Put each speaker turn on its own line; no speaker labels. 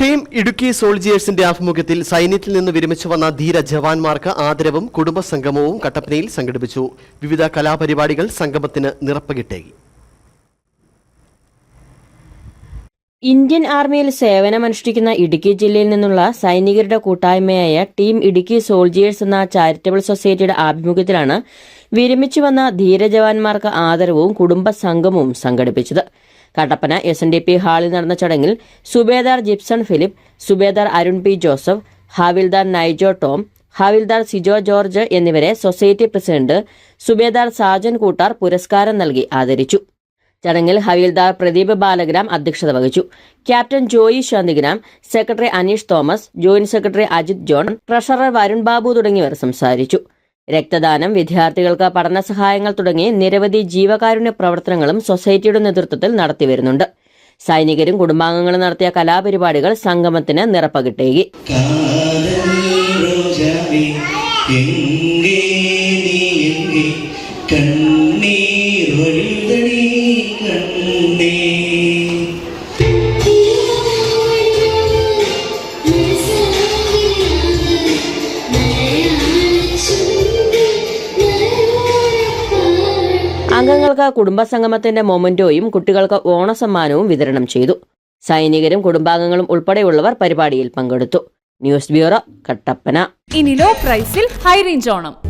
Team Idukki സോൾജിയേഴ്സിന്റെ ആഭിമുഖ്യത്തിൽ സൈന്യത്തിൽ നിന്ന് വിരമിച്ചു വന്ന ധീര ജവാന്മാർക്ക് ആദരവും കുടുംബ സംഗമവും കട്ടപ്പനയിൽ സംഘടിപ്പിച്ചു. വിവിധ കലാപരിപാടികൾ സംഗമത്തിന് നിറപ്പകിട്ടേകി.
ഇന്ത്യൻ ആർമിയിൽ സേവനമനുഷ്ഠിക്കുന്ന ഇടുക്കി ജില്ലയിൽ നിന്നുള്ള സൈനികരുടെ കൂട്ടായ്മയായ ടീം ഇടുക്കി സോൾജിയേഴ്സ് എന്ന ചാരിറ്റബിൾ സൊസൈറ്റിയുടെ ആഭിമുഖ്യത്തിലാണ് വിരമിച്ചു വന്ന ധീരജവാന്മാർക്ക് ആദരവും കുടുംബ സംഗമവും സംഘടിപ്പിച്ചത്. Kattappana S N D P ഹാളിൽ നടന്ന ചടങ്ങിൽ സുബേദാർ ജിപ്സൺ ഫിലിപ്പ് സുബേദാർ അരുൺ പി ജോസഫ് ഹാവിൽദാർ നൈജോ ടോം ഹാവിൽദാർ സിജോ ജോർജ് എന്നിവരെ സൊസൈറ്റി പ്രസിഡന്റ് സുബേദാർ സാജൻ കൂട്ടാർ പുരസ്കാരം നൽകി ആദരിച്ചു. ചടങ്ങിൽ ഹവീൽദാർ പ്രദീപ് ബാലഗ്രാം അധ്യക്ഷത വഹിച്ചു. Captain Joy Shanthigram secretary Aneesh Thomas joint secretary Ajith John treasurer Varun Babu തുടങ്ങിയവർ സംസാരിച്ചു. രക്തദാനം വിദ്യാർത്ഥികൾക്ക് പഠന സഹായങ്ങൾ തുടങ്ങി നിരവധി ജീവകാരുണ്യ പ്രവർത്തനങ്ങളും സൊസൈറ്റിയുടെ നേതൃത്വത്തിൽ നടത്തിവരുന്നുണ്ട് സൈനികരും കുടുംബാംഗങ്ങളും നടത്തിയ കലാപരിപാടികൾ സംഗമത്തിന് നിറപ്പകിട്ടേകി.
കണ്ണീർ
അംഗങ്ങൾക്ക് കുടുംബസംഗമത്തിന്റെ മൊമന്റോയും കുട്ടികൾക്ക് ഓണസമ്മാനവും വിതരണം ചെയ്തു. സൈനികരും കുടുംബാംഗങ്ങളും ഉൾപ്പെടെയുള്ളവർ പരിപാടിയിൽ പങ്കെടുത്തു. News bureau Kattappana.
ഇനി ലോ പ്രൈസിൽ ഹൈ റേഞ്ച് ഓണം.